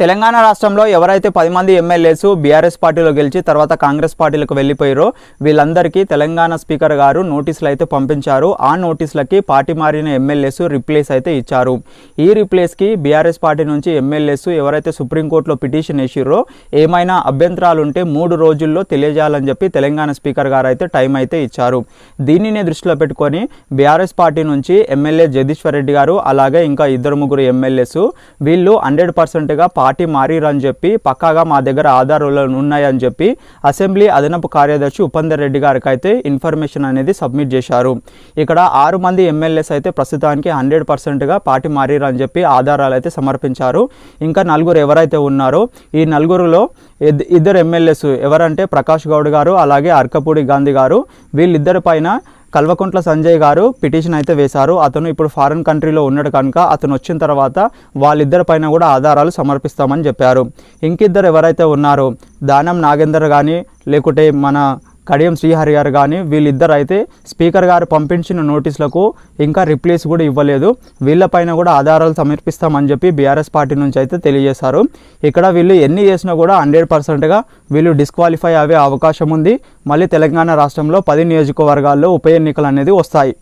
తెలంగాణ రాష్ట్రంలో ఎవరైతే పది మంది ఎమ్మెల్యేసు బీఆర్ఎస్ పార్టీలో గెలిచి తర్వాత కాంగ్రెస్ పార్టీలకు వెళ్ళిపోయారో వీళ్ళందరికీ తెలంగాణ స్పీకర్ గారు నోటీసులు అయితే పంపించారు. ఆ నోటీసులకి పార్టీ మారిన ఎమ్మెల్యేసు రిప్లేస్ అయితే ఇచ్చారు. ఈ రిప్లేస్కి బీఆర్ఎస్ పార్టీ నుంచి ఎమ్మెల్యేసు ఎవరైతే సుప్రీంకోర్టులో పిటిషన్ వేసిరో ఏమైనా అభ్యంతరాలు ఉంటే మూడు రోజుల్లో తెలియజేయాలని చెప్పి తెలంగాణ స్పీకర్ గారు అయితే టైం అయితే ఇచ్చారు. దీనిని దృష్టిలో పెట్టుకొని బీఆర్ఎస్ పార్టీ నుంచి ఎమ్మెల్యే జగదీశ్వర్ రెడ్డి గారు అలాగే ఇంకా ఇద్దరు ముగ్గురు ఎమ్మెల్యేసు వీళ్ళు హండ్రెడ్ పర్సెంట్గా పార్టీ మారిరని చెప్పి పక్కాగా మా దగ్గర ఆధారాలు ఉన్నాయని చెప్పి అసెంబ్లీ అదనపు కార్యదర్శి ఉపేందర్ రెడ్డి గారికి అయితే ఇన్ఫర్మేషన్ అనేది సబ్మిట్ చేశారు. ఇక్కడ ఆరు మంది ఎమ్మెల్యేస్ అయితే ప్రస్తుతానికి హండ్రెడ్ పర్సెంట్గా పార్టీ మారిరని చెప్పి ఆధారాలు అయితే సమర్పించారు. ఇంకా నలుగురు ఎవరైతే ఉన్నారో ఈ నలుగురులో ఇద్దరు ఎమ్మెల్యేస్ ఎవరంటే ప్రకాష్ గౌడ్ గారు అలాగే అర్కపూడి గాంధీ గారు. వీళ్ళిద్దరి పైన కల్వకుంట్ల సంజయ్ గారు పిటిషన్ అయితే వేశారు. అతను ఇప్పుడు ఫారెన్ కంట్రీలో ఉన్నాడు కనుక అతను వచ్చిన తర్వాత వాళ్ళిద్దరి పైన కూడా ఆధారాలు సమర్పిస్తామని చెప్పారు. ఇంకిద్దరు ఎవరైతే ఉన్నారో దానం నాగేందర్ కానీ లేకుంటే మన కడియం శ్రీహరి గారు కానీ వీళ్ళిద్దరు అయితే స్పీకర్ గారు పంపించిన నోటీసులకు ఇంకా రిప్లేస్ కూడా ఇవ్వలేదు. వీళ్ళపైన కూడా ఆధారాలు సమర్పిస్తామని చెప్పి బీఆర్ఎస్ పార్టీ నుంచి అయితే తెలియజేశారు. ఇక్కడ వీళ్ళు ఎన్ని చేసినా కూడా హండ్రెడ్ పర్సెంట్గా వీళ్ళు డిస్క్వాలిఫై అయ్యే అవకాశం ఉంది. మళ్ళీ తెలంగాణ రాష్ట్రంలో పది నియోజకవర్గాల్లో ఉప ఎన్నికలు అనేది వస్తాయి.